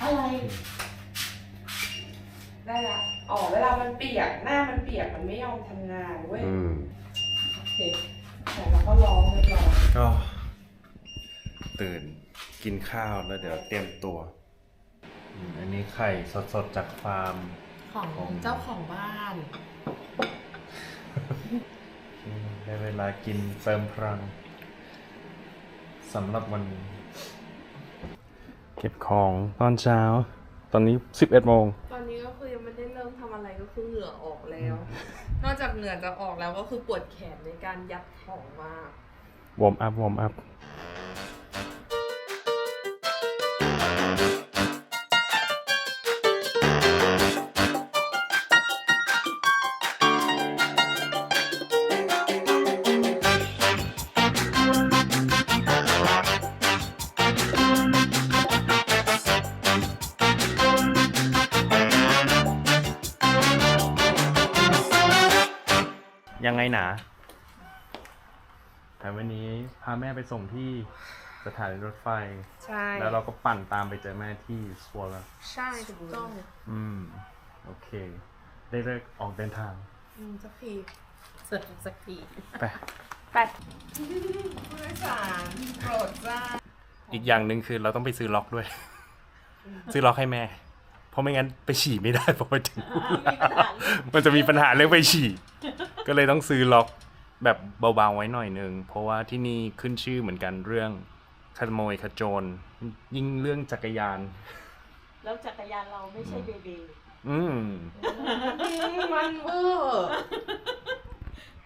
อะไร ได้ละ อ๋อ เวลามันเปียก หน้ามันเปียก มันไม่ยอมทำงานเว้ย อืมโอเค แต่เราก็ร้องเรียบร้อยก็ ตื่นกินข้าวแล้วเดี๋ยวเตรียมตัวอืมอันนี้ไข่สดๆจากฟาร์ม ของเจ้าของบ้านอืมได้เวลากินเติมพลังสำหรับวันนี้ เก็บของตอนเช้า ตอนนี้ 11โมง ตอนนี้ก็คือยังไม่ได้เริ่มทำอะไรก็คือเหงื่อออกแล้ว นอกจากเหงื่อจะออกแล้วก็คือปวดแขนในการยัดของมาก วอร์มอัพ วอร์มอัพ หนาแต่วันนี้พาแม่ไปส่งที่สถานีรถไฟ ใช่ แล้วเราก็ปั่นตามไปเจอแม่ที่สวอลใช่ถูกต้องอืม โอเค ได้เลิกออกเดินทาง อืมสักทีเสร็จสักทีไปไปผู้โดยสารโปรดจ้าอีกอย่างหนึ่งคือเราต้องไปซื้อล็อกด้วย ซื้อล็อกให้แม่ เพราะไม่งั้นไปฉี่ไม่ได้พอไปถึงมันจะมีปัญหาเรื่องไปฉี่ ก็เลยต้องซื้อล็อกแบบเบาๆไว้หน่อยหนึ่งเพราะว่าที่นี่ขึ้นชื่อเหมือนกันเรื่องขโมยขโจร ยิ่งเรื่องจักรยาน แล้วจักรยานเราไม่ใช่เบบีอืมมันเวอร์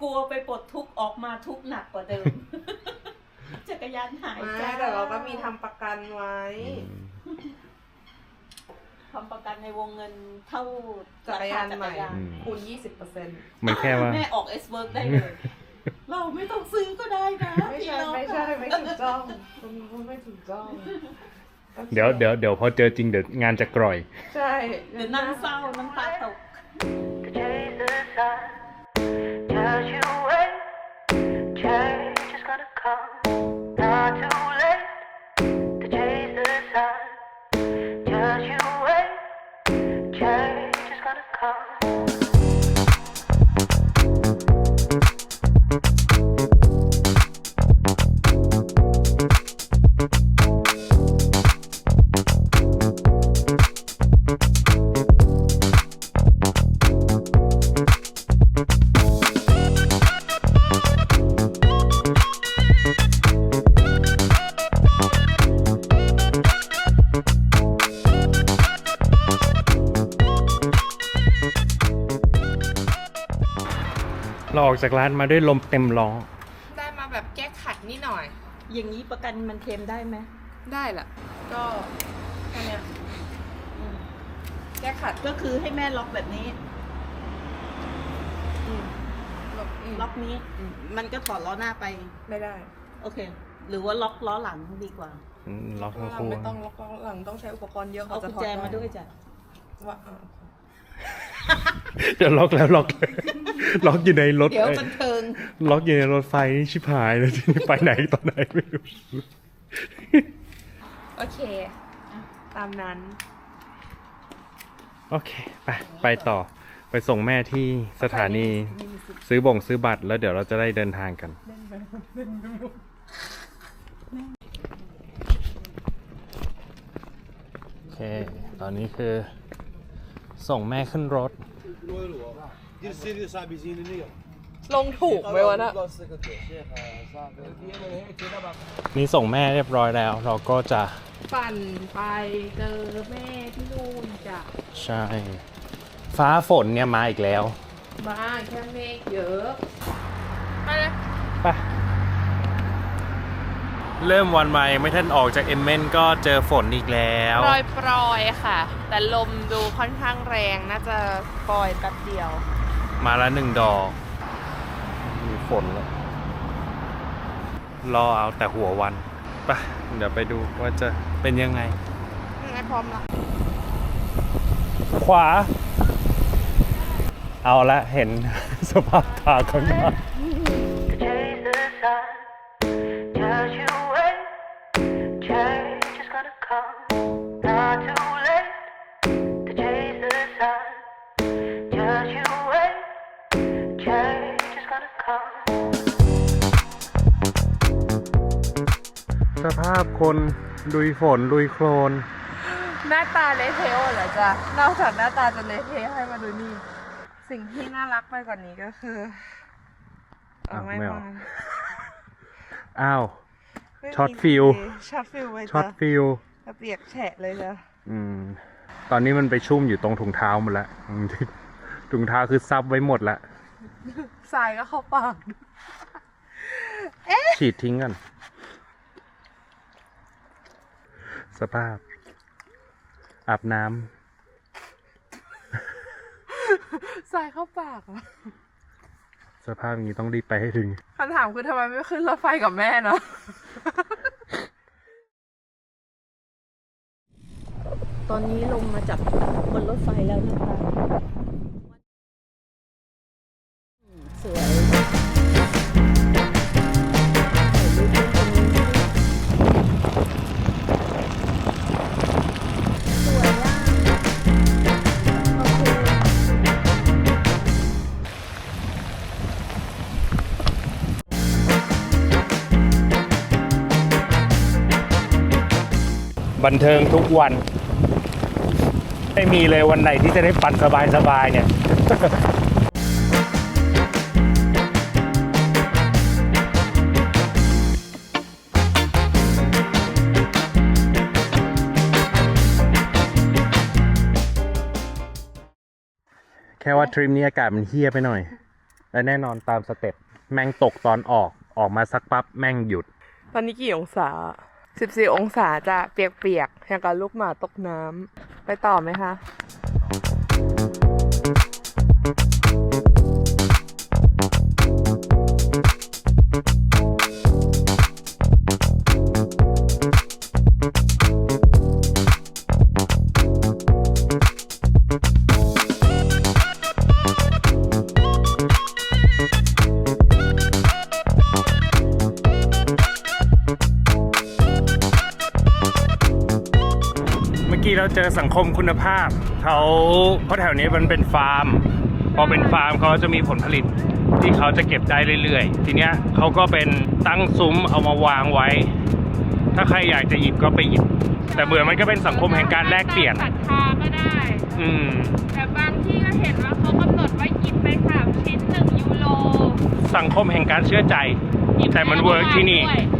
กลัวไปปลดทุกข์ออกมาทุกข์หนักกว่าเดิม จักรยานหายไม่จ้าแต่เราก็มีทำประกันไว้ ทำประกันในวงเงินเท่าจักรยานใหม่จักรยานอืม คูณยี่สิบเปอร์เซ็นต์ มันแค่ว่า แม่ออกเอสเวิร์กได้เลย เราไม่ต้องซื้อก็ได้นะไม่พี่ใช่น้องไม่ใช่ไม่ถูกต้องคุณพูดไม่ถูกต้องเดี๋ยวเดี๋ยวเดี๋ยวพอเจอจริงเดี๋ยวงานจะกร่อย ใช่เดี๋ยวนั่งเศร้าน้ำตาตก Just you wait, change is gonna จากร้านมาด้วยลมเต็มล้อได้มาแบบแก้ขัดนิดหน่อย อย่างนี้ประกันมันเคลมได้ไหมได้แหละก็แค่เนี้ยอืมแก้ขัดก็คือให้แม่ล็อกแบบนี้ อืมล็อกอืมล็อกนี้ อืมมันก็ถอดล้อหน้าไป ไม่ได้โอเค หรือว่าล็อกล้อหลังดีกว่าอืมล็อกทั้งเราคู่ ไม่ต้องล็อกล้อหลังต้องใช้อุปกรณ์เยอะเอาจะกุญแจมาด้วยจ้ะ ว่าอ่าเดี๋ยวล็อกแล้วล็อกล็อกอยู่ในรถเดี๋ยวเอ้ยบันเทิงล็อกอยู่ในรถไฟนี่ชิบหายเลยทีนี้ไปไหนตอนไหนไม่รู้โอเค ตามนั้น โอเค ไปไปต่อไปส่งแม่ที่สถานีซื้อบ่งซื้อบัตรแล้วเดี๋ยวเราจะได้เดินทางกัน โอเค ตอนนี้คือ ส่งแม่ขึ้นรถ Dirceğini sabizini ne yok? ลงถูกไหมวะน่ะนี่ส่งแม่เรียบร้อยแล้ว เราก็จะปั่นไปเจอแม่ที่นู่นจ้ะใช่ ฟ้าฝนเนี่ยมาอีกแล้วบ้าแค่เมฆเยอะ ไปเลย ไป เริ่มวันใหม่ไม่ทันออกจากเอมเมนก็เจอฝนอีกแล้วปล่อยปล่อยๆค่ะ แต่ลมดูค่อนข้างแรงน่าจะปล่อยแป๊บเดียว มาแล้วหนึ่งดอกมีฝนแล้วรอเอาแต่หัววันไปเดี๋ยวไปดูว่าจะเป็นยังไงไงพร้อมละขวา เอาละเห็นสภาพทางข้างหน้าาพคนลุยฝนลุยโคลน หน้าตาเละเทะหมดเลยจ้ะนอกจากหน้าตาจะเละเทะให้มาดูนี่ สิ่งที่น่ารักไปกว่านี้ก็คือเอออ้าวไม่ไม่เอามาอ้าว ไม่มีช็อตฟิล ช็อตฟิลไปช็อตจ้ะฟิลเปียกแฉะเลยจ้ะอืม ตอนนี้มันไปชุ่มอยู่ตรงถุงเท้าหมดแล้วอืมถุงเท้าคือซับไว้หมดแล้วทรายก็เข้าปากฉีดทิ้งกัน สภาพ อาบน้ทรายเข้าปากอะำสภาพอย่างนี้ต้องรีบไปให้ถึง คำถามคือทำไมไม่ขึ้นรถไฟกับแม่เนาะ ตอนนี้ลงมาจากบนรถไฟแล้วนะคะอืมสวยถ่าย บันเทิงทุกวัน ไม่มีเลยวันไหนที่จะได้ปั่นสบายๆเนี่ยแค่ว่าทริปนี้อากาศมันเฮี้ยไปหน่อย และแน่นอนตามสเต็ป แม่งตกตอนออก ออกมาสักปั๊บแม่งหยุด ตอนนี้กี่องศา 14 องศาจะเปียกๆอย่างกับลูกหมาตกน้ำไปต่อไหมคะ เมื่อกี้เราเจอสังคมคุณภาพเขาเพราะแถวนี้มันเป็นฟาร์ม พอเป็นฟาร์มเขาจะมีผลผลิตที่เขาจะเก็บได้เรื่อยๆ ทีเนี้ยเขาก็เป็นตั้งซุ้มเอามาวางไว้ ถ้าใครอยากจะหยิบก็ไปหยิบ แต่เหมือนมันก็เป็นสังคมแห่งการแลกเปลี่ยนศรัทธาก็ได้ อืม แต่บางที่ก็เห็นว่าเขากำหนดว่าหยิบไปสามชิ้นหนึ่งยูโรสังคมแห่งการเชื่อใจ แต่มันเวิร์กที่นี่อืม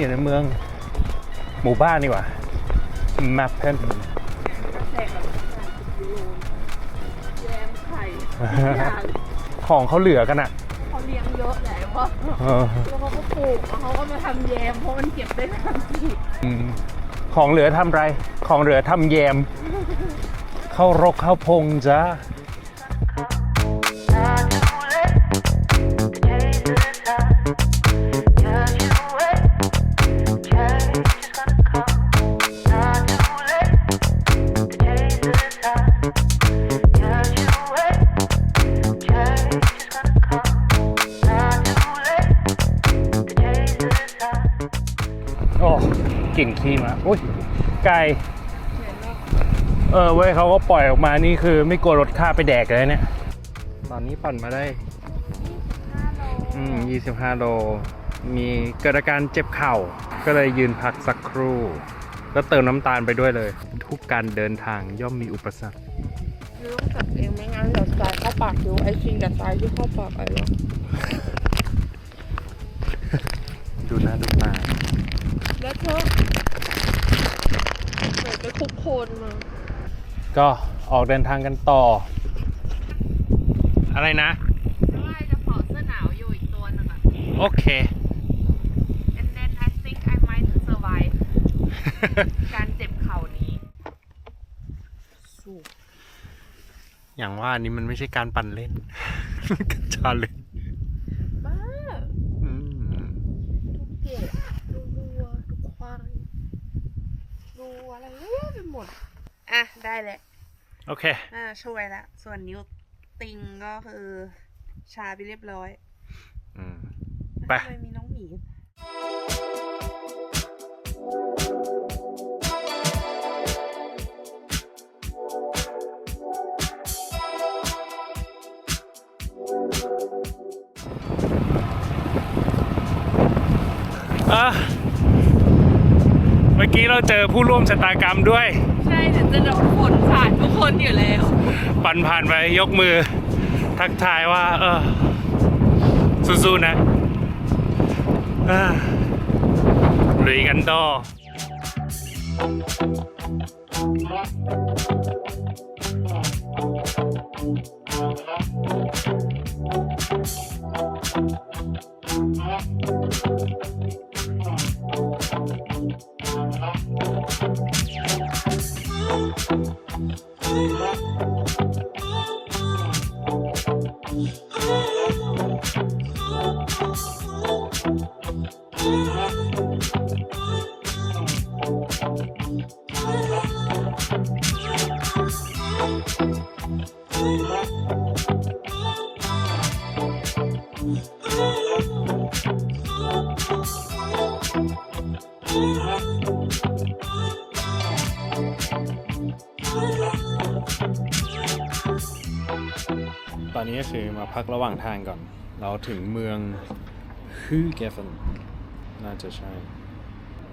อยู่ในเมืองหมู่บ้านดีกว่าแมปเพนแยมไข่ของเขาเหลือกันอะเขาเลี้ยงเยอะแหละเพราะเออแล้วเขาก็ปลูกแล้วเขาก็มาทำแยมเพราะมันเก็บได้นานที่อืมของเหลือทำไร ของเหลือทำแยม เข้ารกเข้าพงจ้า นขี้มาอุ้ยไก่เออเว้ยเขาก็ปล่อยออกมานี่คือ ไม่กลัวรถค่าไปแดกเลยเนี่ยตอนนี้ปั่นมาได้อืม25 โล มีเกิดอาการเจ็บเข่า ก็เลยยืนพักสักครู่ แล้วเติมน้ำตาลไปด้วยเลย ทุกการเดินทางย่อมมีอุปสรรคยูต้องจับเองไม่งั้นเดี๋ยวทรายเข้าปากยูไอชิงกับทรายที่เข้าปากไอ้หรอดูหน้าดูตาแล้วเธอ เหมือนไปคุกโคลนมาก็ออกเดินทางกันต่อ อะไรนะไม่จะขอเสื้อหนาวอยู่อีกตัวหนึงอะ โอเค and then I think I might survive การเจ็บเข่านี้สู้อย่างว่านี่มันไม่ใช่การปั่นเล่นการชาเลนบ้าอืมดูอะไรเยอะไป หมด อะ ได้แหละ โอเค น่าจะช่วยละส่วนนิ้วติงก็คือชาไปเรียบร้อย อืม ไป ทำไมมีน้องหมีอะเมื่อกี้เราเจอผู้ร่วมชะตากรรมด้วย ใช่เดี๋ยวจะโดนฝนสาดทุกคนอยู่แล้ว ปันผ่านไปยกมือ ทักทายว่า เออสู้ๆนะอ่าลุยกันต่อ พักระหว่างทางก่อน เราถึงเมืองฮือแกฟันน่าจะใช่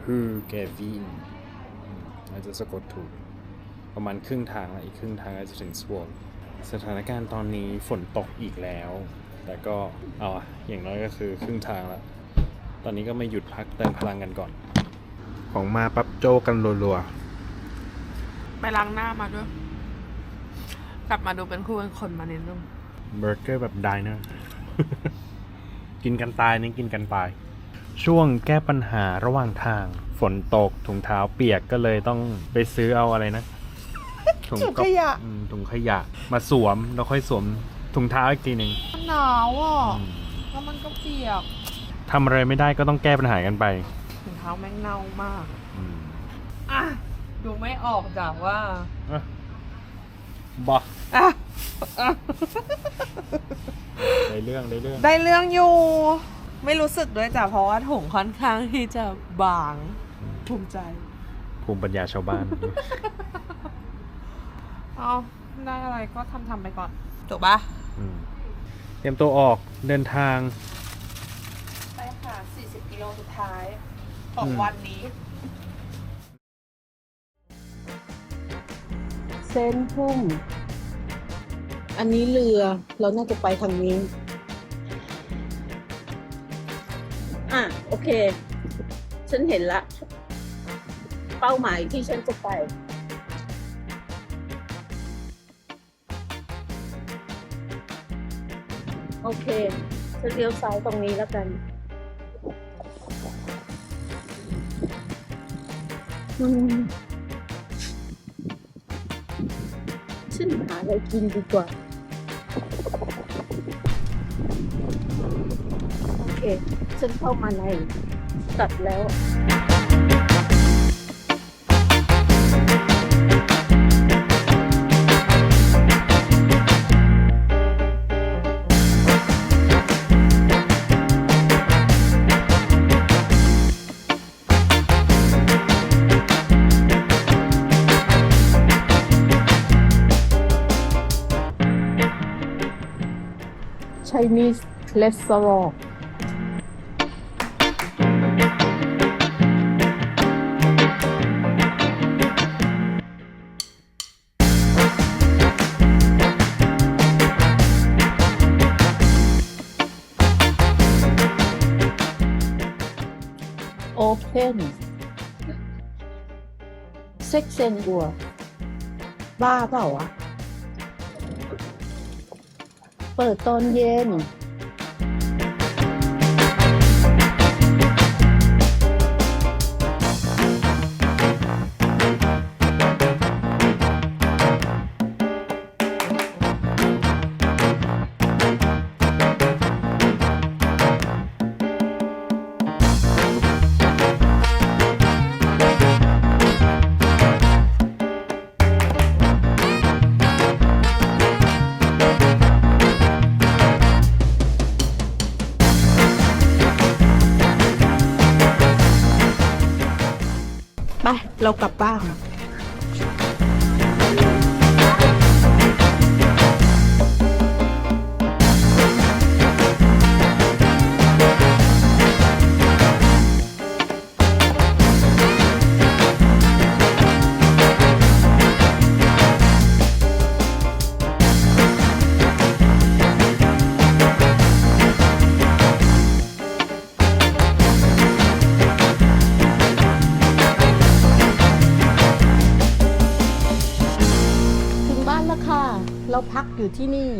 ฮือแกวีนอืมน่าจะสะกดถูก ประมาณครึ่งทางแล้วอีกครึ่งทางก็จะถึงสวอนสถานการณ์ตอนนี้ฝนตกอีกแล้ว แต่ก็เอาอะอย่างน้อยก็คือครึ่งทางแล้ว ตอนนี้ก็ไม่หยุดพักเติมพลังกันก่อน ของมาปั๊บโจกันรัวไปล้างหน้ามาด้วย กลับมาดูเป็นคู่เป็นคนมานิดนึงๆ เบอร์เกอร์แบบไดเนอร์กินกันตายนี่กินกันตายช่วงแก้ปัญหาระหว่างทาง ฝนตกถุงเท้าเปียกก็เลยต้องไปซื้อเอาอะไรนะถุงขยะถุงขยะ มาสวมแล้วค่อยสวมถุงเท้าอีกทีหนึ่งหนาวอะแล้วมันก็เปียกทำอะไรไม่ได้ก็ต้องแก้ปัญหากันไปถุงเท้าแม่งเน่ามากอืมอะดูไม่ออกจากว่าอะ บออะอะได้เรื่องได้เรื่องได้เรื่องอยู่ ไม่รู้สึกด้วยจ้ะเพราะว่าถุงค่อนข้างที่จะบางภูมิใจภูมิปัญญาชาวบ้าน เอาได้อะไรก็ทำทำไปก่อนจบปะอืมเตรียมตัวออกเดินทาง ไปค่ะ 40 กิโลสุดท้ายของอืมวันนี้ เส้นพุ่ม อันนี้เรือเราน่าจะไปทางนี้ อะ โอเค ฉันเห็นละ เป้าหมายที่ฉันจะไปโอเคฉันเลี้ยวซ้ายตรงนี้แล้วกัน อืม ฉันหาอะไรกินดีกว่า โอเค ฉันเข้ามาในตัดแล้ว Chinese restaurant โอเพนเซ็กเซนกัวบ้าเปล่าวะ เปิดตอนเย็น เรากลับบ้าน พักอยู่ที่นี่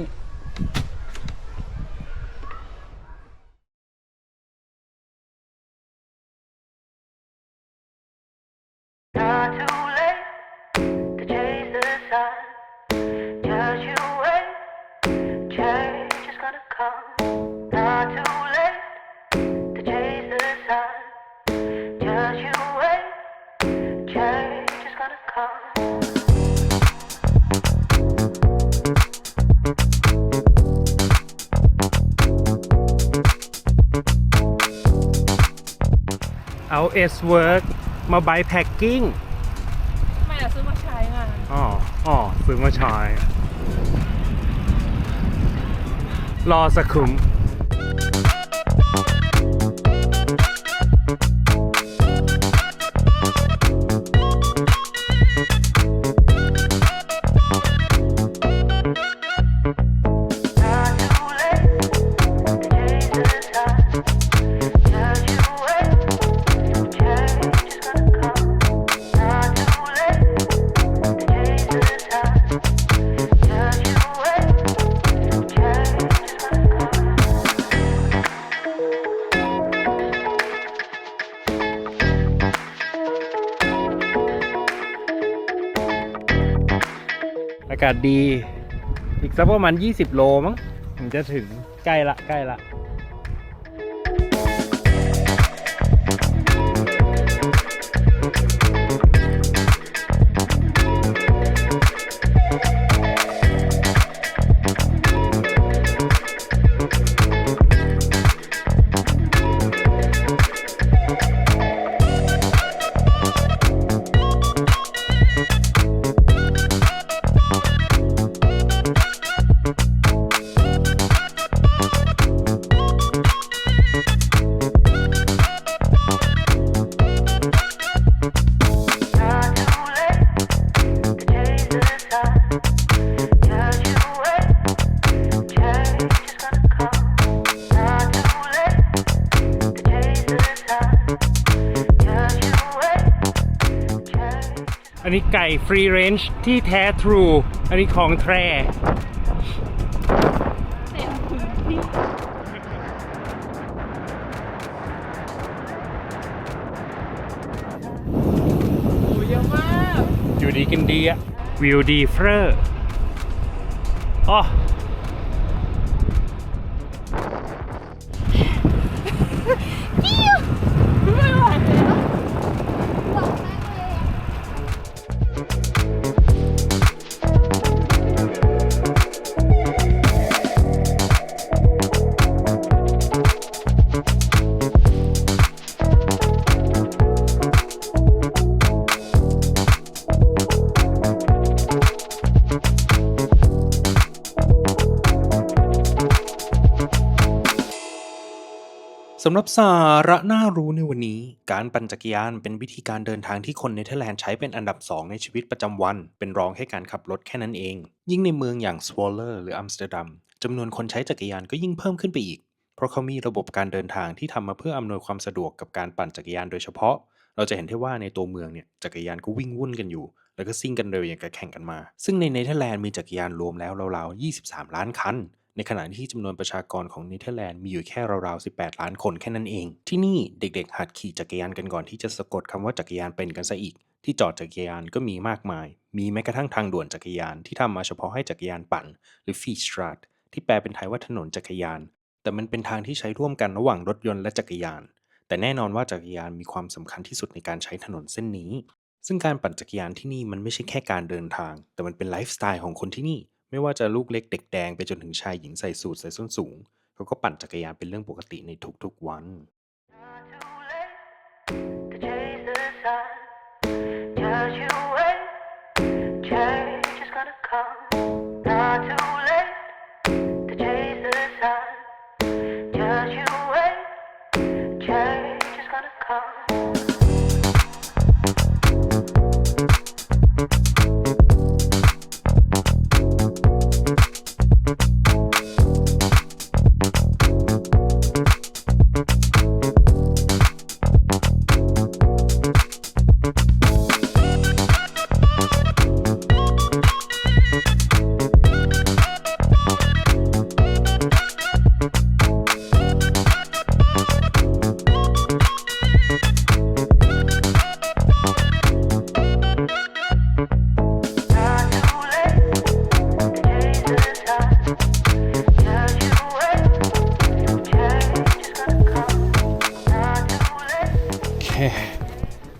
เอาเอสเวิร์กมาไบแพ็กกิ้งไม่อะซื้อมาใช้งานอ๋ออ๋อซื้อมาใช้รอสักคุมากาศดี อีกสักประมาณ 20 โลมั้งถึงจะถึงใกล้ละใกล้ละ นี้ไก่ฟรีเรนจ์ที่แท้ทรู อันนี้ของแท้โอ้เยมากอยู่ดีกินดีอะวิวดีเฟอร์อ๋อ สำหรับสาระน่ารู้ในวันนี้ การปั่นจักรยานเป็นวิธีการเดินทางที่คนเนเธอร์แลนด์ใช้เป็นอันดับ 2 ในชีวิตประจำวัน เป็นรองแค่การขับรถแค่นั้นเอง ยิ่งในเมืองอย่างสวอลเลอร์หรืออัมสเตอร์ดัมจำนวนคนใช้จักรยานก็ยิ่งเพิ่มขึ้นไปอีก เพราะเขามีระบบการเดินทางที่ทำมาเพื่ออำนวยความสะดวกกับการปั่นจักรยานโดยเฉพาะ เราจะเห็นได้ว่าในตัวเมืองเนี่ยจักรยานก็วิ่งวุ่นกันอยู่ แล้วก็ซิ่งกันเร็วอย่างกับแข่งกันมา ซึ่งในเนเธอร์แลนด์มีจักรยานรวมแล้วราวๆ23 ล้านคัน ในขณะที่จำนวนประชากรของเนเธอร์แลนด์มีอยู่แค่ราวๆ 18 ล้านคนแค่นั้นเอง ที่นี่เด็กๆ หัดขี่จักรยานกันก่อนที่จะสะกดคำว่าจักรยานเป็นกันซะอีก ที่จอดจักรยานก็มีมากมาย มีแม้กระทั่งทางด่วนจักรยานที่ทำมาเฉพาะให้จักรยานปั่น หรือฟีสตรัทที่แปลเป็นไทยว่าถนนจักรยาน แต่มันเป็นทางที่ใช้ร่วมกันระหว่างรถยนต์และจักรยาน แต่แน่นอนว่าจักรยานมีความสำคัญที่สุดในการใช้ถนนเส้นนี้ ซึ่งการปั่นจักรยานที่นี่มันไม่ใช่แค่การเดินทาง แต่มันเป็นไลฟ์สไตล์ของคนที่นี่ ไม่ว่าจะลูกเล็กเด็กแดงไปจนถึงชายหญิงใส่สูทใส่ส้นสูง เขาก็ปั่นจักรยานเป็นเรื่องปกติในทุกๆวัน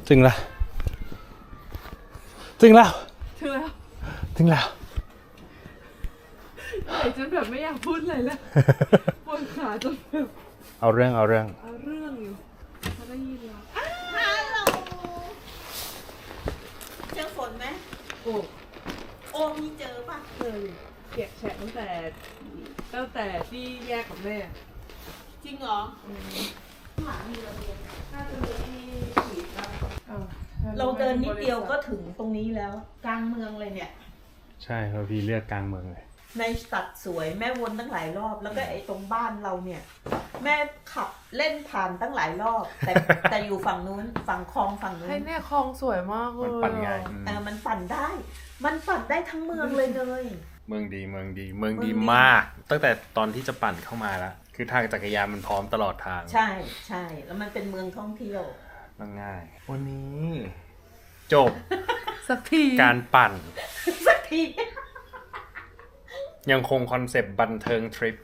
ถึงแล้วถึงแล้ว ถึงแล้วถึงแล้วใหญ่จนแบบไม่อยากพูดเลยแล้วปวดขาจนแบบเอาเรื่องเอาเรื่อง เอาเรื่องอยู่เขาได้ยินแล้วเจอฝนไหมโอ้โอมีเจอป่ะเคยเปียกแฉะตั้งแต่ ตั้งแต่ที่แยกกับแม่ จริงเหรอเราเดินนิดเดียวก็ถึงตรงนี้แล้ว กลางเมืองเลยเนี่ย ใช่ครับพี่เลือกกลางเมืองเลย ในตัดสวยแม่วนตั้งหลายรอบ แล้วก็ไอ้ตรงบ้านเราเนี่ย แม่ขับเล่นผ่านตั้งหลายรอบ แต่แต่อยู่ฝั่งนู้นฝั่งคลองฝั่งนู้ให้นเนี่ยคลองสวยมากเลยมันปั่นง่ายอะเออมันปั่นได้ มันปั่นได้ทั้งเมืองเลยเลย เมืองดีเมืองดี เมืองดีเมืองดี มาก ตั้งแต่ตอนที่จะปั่นเข้ามาแล้วคือทางจักรยานมันพร้อมตลอดทาง ใช่ใช่แล้วมันเป็นเมืองท่องเที่ยว มันง่าย วันนี้ จบสักทีการปั่น สักที ยังคงคอนเซปต์บันเทิงทริป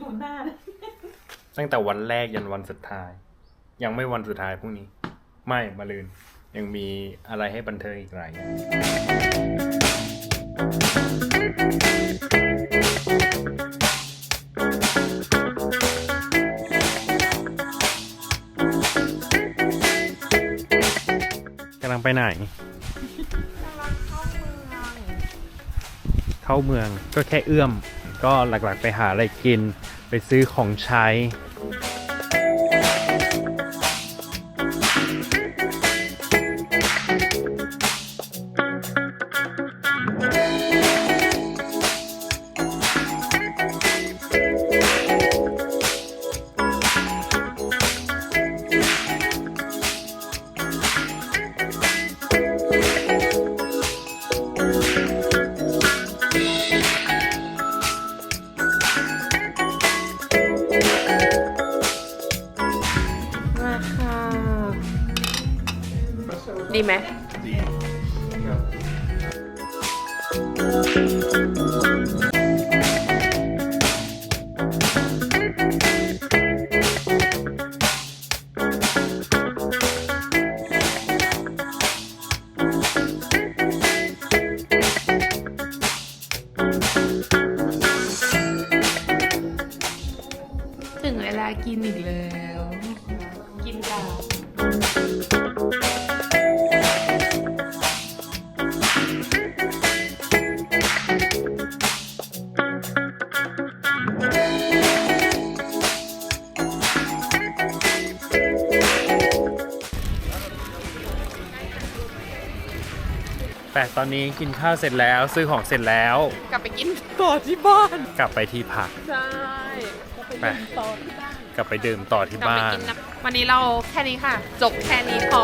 ดูหน้านะตั้งแต่วันแรกยันวันสุดท้าย ยังไม่วันสุดท้ายพรุ่งนี้ ไม่มาลืน ยังมีอะไรให้บันเทิงอีกหลายอย่าง ลังไปไหน เข้าเมืองก็แค่เอื้อม ก็หลักๆไปหาอะไรกิน ไปซื้อของใช้ ต่ตอนนี้กินข้าวเสร็จแล้วซื้อของเสร็จแล้ว กลับไปกินต่อที่บ้านกลับไปที่พัก ใช่ไปกลับไปดื่มต่อที่กลับไปบ้านกินนะวันนี้เราแค่นี้ค่ะ จบแค่นี้พอ